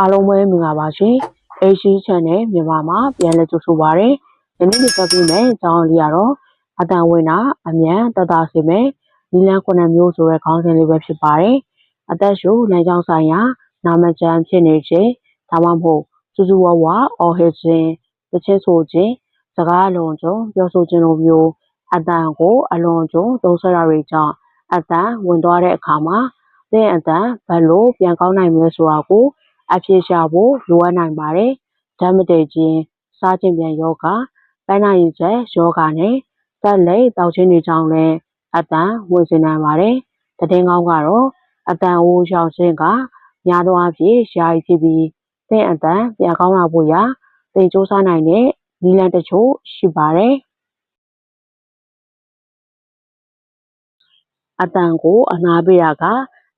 အားလုံးပဲမင်္ဂလာပါရှင်။ AC Channel မြန်မာမှာပြန်လည်ကြိုဆိုပါရစေ။ဒီနေ့ဒီဆက်ပြီးမဲ့အကြောင်းလေးကတော့အတန်ဝင်တာအမြန်တတစေမဲ့နီလန်းခုနှစ်မျိုးဆိုတဲ့ခေါင်းစဉ်လေးပဲဖြစ်ပါတယ်။အသက်ရှူလမ်းကြောင်းဆိုင်ရာနာမကျန်းဖြစ်နေခြင်းဒါမှမဟုတ်စူးစူးဝါးဝါအော်ဟစ်ခြင်းတချင်းဆိုခြင်းစကားအလွန်ကျွံပြောဆိုခြင်းလိုမျိုးအတန်ကိုအလွန်ကျွံသုံးဆွဲတာတွေကြောင့်အတန်ဝင်သွားတဲ့အခါမှာသင်အတန်ဘယ်လိုပြန်ကောင်းနိုင်မလဲဆိုတာကို အဖြေရှာဖို့လိုအပ်နိုင်ပါတယ်။ဓာတ်မတည့်ခြင်း၊စားခြင်းပြန်ယောဂ၊ပန်းနာရင်ချက်ယောဂနဲ့သက်လက်တောက်ခြင်းတွေကြောင့်လည်းအတန်ဝင်စေနိုင်ပါတယ်။တည်င်းကောင်းကတော့အတန်အိုးရောက်ခြင်းကများသောအားဖြင့်ရှားဖြစ်ပြီးသင်အတန်ပြန်ကောင်းလာဖို့ရာသင်စူးစမ်းနိုင်တဲ့နည်းလမ်းတချို့ရှိပါတယ်။အတန်ကိုအနာပေးတာက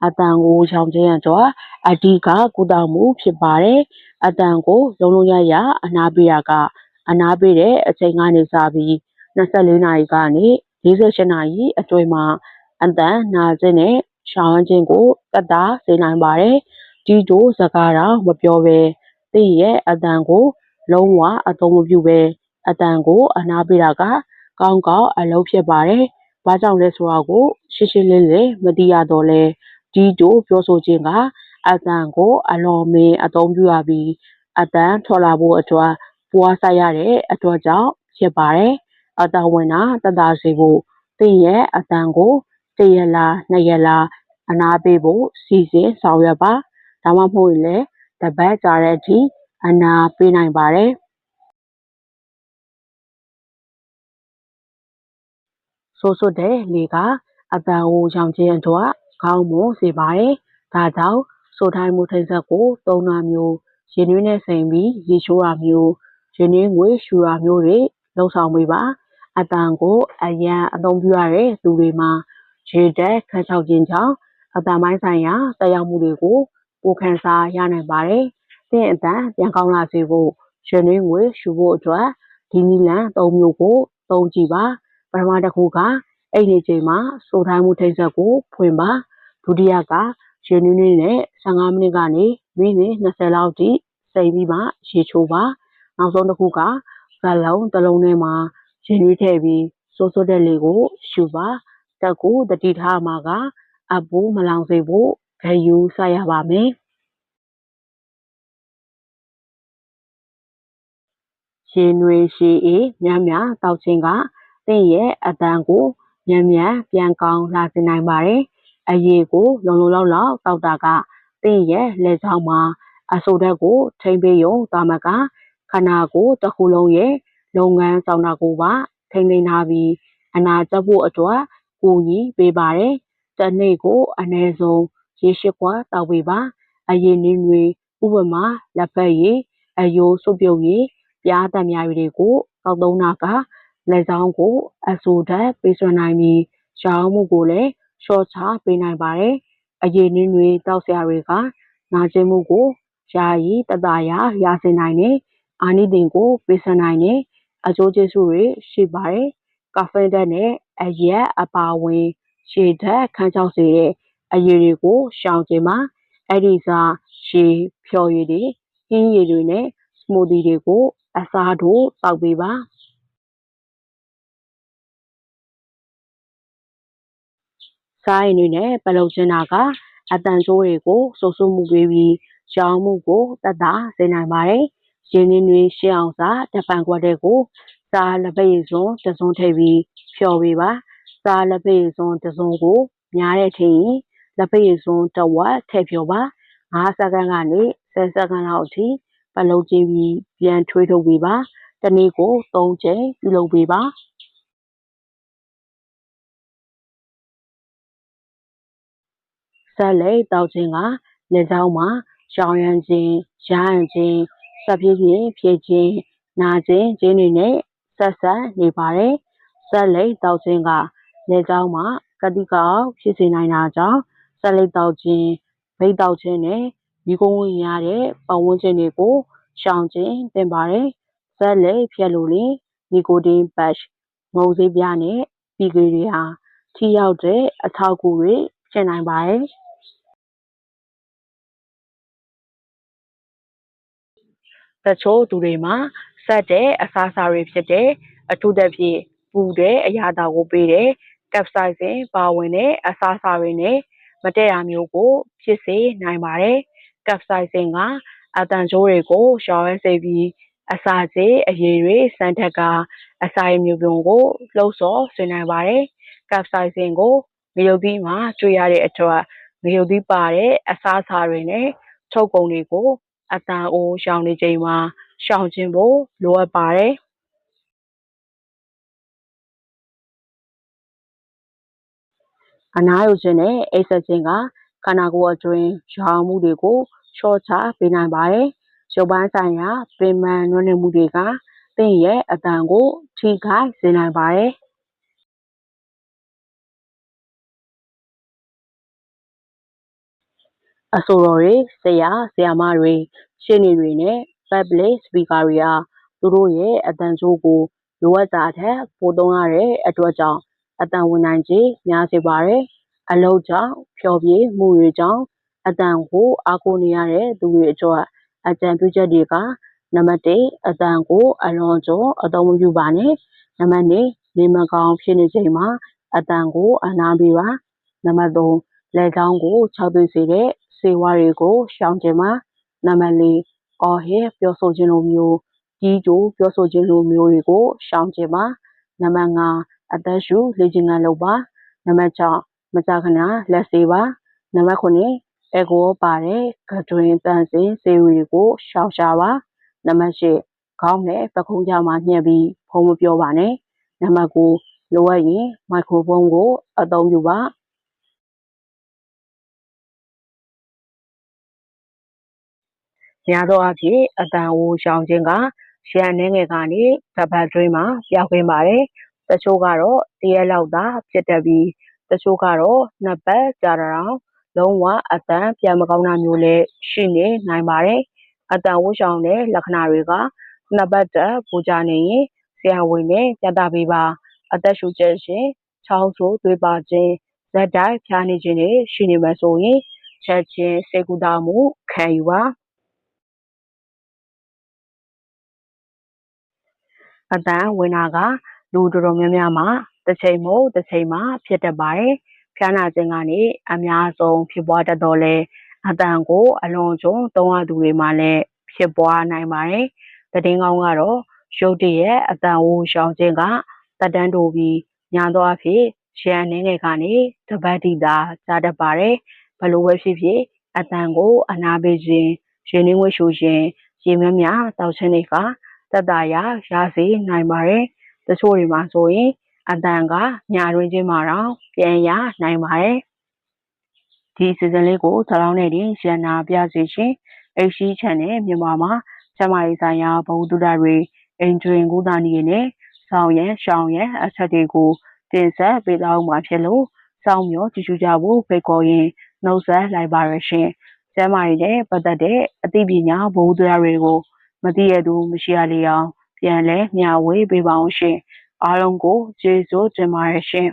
အတန်ကိုရှောင်ခြင်းအတွက်အဓိကကုသမှုဖြစ်ပါတယ်။အတန်ကိုလုံးလုံးရရအနာပေးတာကအနာပေးတဲ့အချိန်ကနေစပြီး24နာရီကနေ48နာရီအတွင်းမှာအတန်နာခြင်းနဲ့ရှောင်ခြင်းကိုတတ်တာစေနိုင်ပါတယ်။ဒီတို့စကားတော့မပြောဘဲသိရဲ့အတန်ကိုလုံးဝအသုံးမပြုဘဲအတန်ကိုအနာပေးတာကကောင်းကောင်းအလုပ်ဖြစ်ပါတယ်။ဘာကြောင့်လဲဆိုတာကိုရှင်းရှင်းလင်းလင်းမသိရတော့လဲ ဒီတို့ပြောဆိုခြင်းကအတန်ကို အလွန်မင်းအသုံးပြုရပြီးအတန်ထွက်လာဖို့အတွက်ပွားဆိုင်ရတဲ့အတွက်ကြောင့်ဖြစ်ပါတယ်။အတန်ဝင်တာတတစေဖို့သင်ရဲ့အတန်ကိုတရလားနှစ်ရလားအနာပေးဖို့စီစဉ်ဆောင်ရွက်ပါဒါမှမဟုတ်လည်းတပတ်ကြာတဲ့အထိအနာပေးနိုင်ပါတယ်ဆိုးဆိုးတဲ့လေကအတန်ကိုရောင်ခြင်းအတွက် ခေါင်းမွန်စေပါတယ်ဒါကြောင့်ဆိုထိုင်းမှုထိတ်ဆက်ကိုသုံးတာမျိုးရင်နှွေးနဲ့စိမ်ပြီးရေချိုးတာမျိုးရင်နှွေးငွေရှူတာမျိုးတွေလှုပ်ဆောင်ပေးပါအတန်ကိုအရန်အသုံးပြုရတဲ့သူတွေမှာရေတက်ခန်းချောက်ခြင်းကြောင့်အတန်ပိုင်းဆိုင်ရာတက်ရောက်မှုတွေကိုပိုခံစားရနိုင်ပါတယ်။သင်အတန်ပြန်ကောင်းလာစေဖို့ရင်နှွေးငွေရှူဖို့အတွက်ဒီနီလန်၃မျိုးကိုသုံးကြည့်ပါပထမတစ်ခုကအဲ့ဒီချိန်မှာစိုးထိုင်းမှုထိတ်ဆက်ကိုဖွင့်ပါ ဒုတိယကရေနွေးနွေးနဲ့15မိနစ်ကနေမိနစ်20လောက်ထိစိတ်ပြီးမှရေချိုးပါနောက်ဆုံးတစ်ခုကဇလုံးတစ်လုံးထဲမှာရေနွေးထည့်ပြီးစိုးစိုးတဲ့လေကိုရှူပါတက်ကိုတတိထားမှာကအပူမလောင်စေဖို့ဂယူဆက်ရပါမယ်ရှင်နွေရှိအေးများများတောက်ခြင်းကသင်ရဲ့အတန်ကိုမြန်မြန်ပြန်ကောင်းလာစေနိုင်ပါတယ်။ အရေးကိုလုံလုံလောက်လောက်တောက်တာကသင်ရဲ့လက်ချောင်းမှာအဆိုဓာတ်ကိုထိမ့်ပေးရုံတာမကခန္ဓာကိုယ်တစ်ခုလုံးရဲ့လုပ်ငန်းဆောင်တာကိုပါထိမ့်သိမ်းထားပြီးအနာကျဖို့အတွက်ကူညီပေးပါတယ်။တစ်နေ့ကိုအနည်းဆုံးရေရှိခွာတောက်ပေးပါ။အရေးနည်းတွေဥပမာလက်ဖက်ရည်အယိုးစုပ်ပြုတ်ရည်ပြားတံများတွေကိုတောက်သုံးတာကလက်ချောင်းကိုအဆိုဓာတ်ပေးစွမ်းနိုင်ပြီးရောင်းမှုကိုလည်း ရှော့ချပေးနိုင်ပါတယ်။အရေးနည်းတွေတောက်ဆရာတွေကနာကျင်မှုကိုယာယီတတရာရစေနိုင်တဲ့အာနိသင်ကိုပေးဆနိုင်တဲ့အကျိုးကျေးဇူးတွေရှိပါတယ်။ကာဖင်ဓာတ်နဲ့အရက်အပါဝင်ရှည်ဓာတ်ခန်းချောက်စေတဲ့အရည်တွေကိုရှောင်ကျင်မှာအဲ့ဒီစားရှည်ဖြော်ရည်တွေဟင်းရည်တွေနဲ့စမူသီတွေကိုအစားထိုးတောက်ပေးပါ စားရင်တွေနဲ့ပလုံချင်တာကအတန်ကျိုးတွေကိုစိုးစိုးမှုပေးပြီးရောင်းမှုကိုတတ်တာစေနိုင်ပါတယ်။ရင်းနှီးတွေရှင်းအောင်စားတပန်ကွက်တဲ့ကိုစားလက်ပိတ်စွန်းတစွန်းထည့်ပြီးဖြော်ပေးပါ။စားလက်ပိတ်စွန်းတစွန်းကိုများတဲ့ထည့်ရင်လက်ပိတ်စွန်းတစ်ဝက်ထည့်ဖြော်ပါ။5စက္ကန့်ကနေ10စက္ကန့်လောက်အထိပလုံကြည့်ပြီးပြန်ထွေးထုတ်ပေးပါ။တနေ့ကို3ချိန်ပြုလုပ်ပေးပါ။ ဆက်လက်တောက်ခြင်းကလက်ချောင်းမှာရောင်ရမ်းခြင်းရမ်းခြင်းစပ်ပြေးခြင်းဖြစ်ခြင်းနာခြင်းခြင်းတွေနဲ့ဆက်ဆက်နေပါတယ်ဆက်လက်တောက်ခြင်းကလက်ချောင်းမှာကတိကောက်ဖြစ်စေနိုင်တာကြောင့်ဆက်လက်တောက်ခြင်းဗိတ်တောက်ခြင်းနဲ့မိကုံးဝင်ရတဲ့ပတ်ဝန်းကျင်တွေကိုရှောင်ခြင်းတင်ပါတယ်ဆက်လက်ဖြတ်လို့လေနီကိုတင်ဘတ်ငုံစေးပြားနဲ့ပီဂရီတွေဟာထိရောက်တဲ့အထောက်အကူတွေဖြစ်နိုင်ပါတယ် တချို့သူတွေမှာဆက်တဲ့အစားအစာတွေဖြစ်တဲ့အထူးသဖြင့်ပူတဲ့အရာတာကိုပေးတဲ့ကပ်ဆိုင်စင်ပါဝင်တဲ့အစားအစာတွေနဲ့မတည့်ရမျိုးကိုဖြစ်စေနိုင်ပါတယ်။ကပ်ဆိုင်စင်ကအတန်ချိုးတွေကိုရှောင်ရဲစေပြီးအစာကျေးအရည်တွေစမ်းထက်ကအစာရည်မျိုးပြုံကိုလှုပ်ဆော်စေနိုင်ပါတယ်။ကပ်ဆိုင်စင်ကိုငရုတ်သီးမှာတွေ့ရတဲ့အတွက်ငရုတ်သီးပါတဲ့အစားအစာတွေနဲ့ထုတ်ကုန်တွေကို အတန်အိုးရှောင်နေချိန်မှာရှောင်ကျဉ်ဖို့လိုအပ်ပါတယ်။အနားယူခြင်းနဲ့အိပ်စက်ခြင်းကခန္ဓာကိုယ်အတွင်းရောင်မှုတွေကိုလျှော့ချပေးနိုင်ပါတယ်။ရုပ်ပိုင်းဆိုင်ရာပင်ပန်းနွမ်းနယ်မှုတွေကသင်ရဲ့အတန်ကိုထိခိုက်စေနိုင်ပါတယ်။ အဆိုတော်တွေဆရာဆရာမတွေရှင်းနေတွေနဲ့ public speaker တွေဟာသူတို့ရဲ့အတန်ချိုးကိုလိုအပ်တာထက်ပိုသုံးရတဲ့အတွက်ကြောင့်အတန်ဝင်နိုင်ခြင်းများစေပါတယ်။အလုပ်ကြောင့်ဖျော်ဖြေမှုတွေကြောင့်အတန်ကိုအားကိုးနေရတဲ့သူတွေအတွက်အကြံပြုချက်တွေကနံပါတ်1အတန်ကိုအလွန်ကျော်အသုံးမပြုပါနဲ့နံပါတ်2နေမကောင်းဖြစ်နေချိန်မှာအတန်ကိုအနားပေးပါနံပါတ်3လက်ကောင်းကိုခြောက်သွေ့စေတဲ့ စေဝါတွေကိုရှောင်ကျဉ်ပါနံပါတ်4အော်ဟစ်ပြောဆိုခြင်းလိုမျိုးကြီးကျိုးပြောဆိုခြင်းလိုမျိုးတွေကိုရှောင်ကျဉ်ပါနံပါတ်5အသက်ရှူလေ့ကျင့်ခန်းလုပ်ပါနံပါတ်6မကြာခဏလက်ဆေးပါနံပါတ်9အကိုပါတဲ့ကတွင်တန်စင်စေဝီကိုရှောင်ရှာပါနံပါတ်8ခေါင်းနဲ့ပခုံးကြားမှာညှက်ပြီးဖုံးမပြောပါနဲ့နံပါတ်9လိုအပ်ရင်မိုက်ခရိုဖုန်းကိုအသုံးပြုပါ များသောအားဖြင့်အတန်အိုရှောင်ခြင်းကရန်နှဲငယ်ကနေတပတ်တွင်းမှာပျောက်ကင်းပါတယ်။တချို့ကတော့တရက်လောက်သာဖြစ်တတ်ပြီးတချို့ကတော့နှစ်ပတ်ကြာတော့လုံးဝအတန်ပြန်မကောင်းတာမျိုးလည်းရှိနေနိုင်ပါတယ်။အတန်ဝှရှောင်တဲ့လက္ခဏာတွေကနှစ်ပတ်တက်ပူကြနေရင်ဆရာဝန်နဲ့ပြသပေးပါအသက်ရှူချက်ရှင်ချောင်းဆိုးသွေးပါခြင်းဇက်တိုက်ဖျားနေခြင်းတွေရှိနေမှဆိုရင်ချက်ချင်းစေကူတာမှုခံယူပါ အတန်ဝင်တာက လူတော်တော်များများမှာတစ်ချိန်မို့တစ်ချိန်မှာ ဖြစ်တတ်ပါတယ်။ဖျားနာခြင်းကနေအများဆုံးဖြစ်ပွားတတ်တော့လဲအတန်ကိုအလွန်ကျွံသုံးရသူတွေမှာလည်းဖြစ်ပွားနိုင်ပါတယ်။တည်င်းကောင်းကတော့ရုတ်တရက်အတန်ဝူရှောင်ခြင်းကတက်တန်းတိုပြီးညာသောအဖြစ်ရန်နေငယ်ကနေတပတ်တီတာကြားတတ်ပါတယ်။ဘလို့ပဲဖြစ်ဖြစ်အတန်ကိုအနာပေးခြင်းရင်းနှီးငွေရှူခြင်းရေမြများတောက်ခြင်းတွေက သက်သာရာရစေနိုင်ပါတယ်။တချို့တွေမှာဆိုရင်အတန်ကညာတွင်းချင်းမှာတော့ပြန်ရနိုင်ပါတယ်။ဒီစီဇန်လေးကိုသလောင်းနဲ့တင်ရန်နာပြစေရှင်။ HC Channel မြန်မာမှာကျမရေးဆိုင်ရာဘဝတုဒ္ဒတွေအင်ဂျင်ကူတာနေနဲ့ဆောင်ရန်ရှောင်းရန်အချက်တွေကိုတင်ဆက်ပေးသွားမှာဖြစ်လို့စောင့်မျှော်ကြည့်ရှုကြဖို့ဖိတ်ခေါ်ရင်နှုတ်ဆက်လိုက်ပါရရှင်။ကျမရေးနဲ့ပတ်သက်တဲ့အသိပညာဘဝတုဒ္ဒတွေကို မသိရသူမရှိရလေအောင် ပြန်လဲမျှဝေပေးပါအောင်ရှင်အားလုံးကိုကျေးဇူးတင်ပါတယ်ရှင်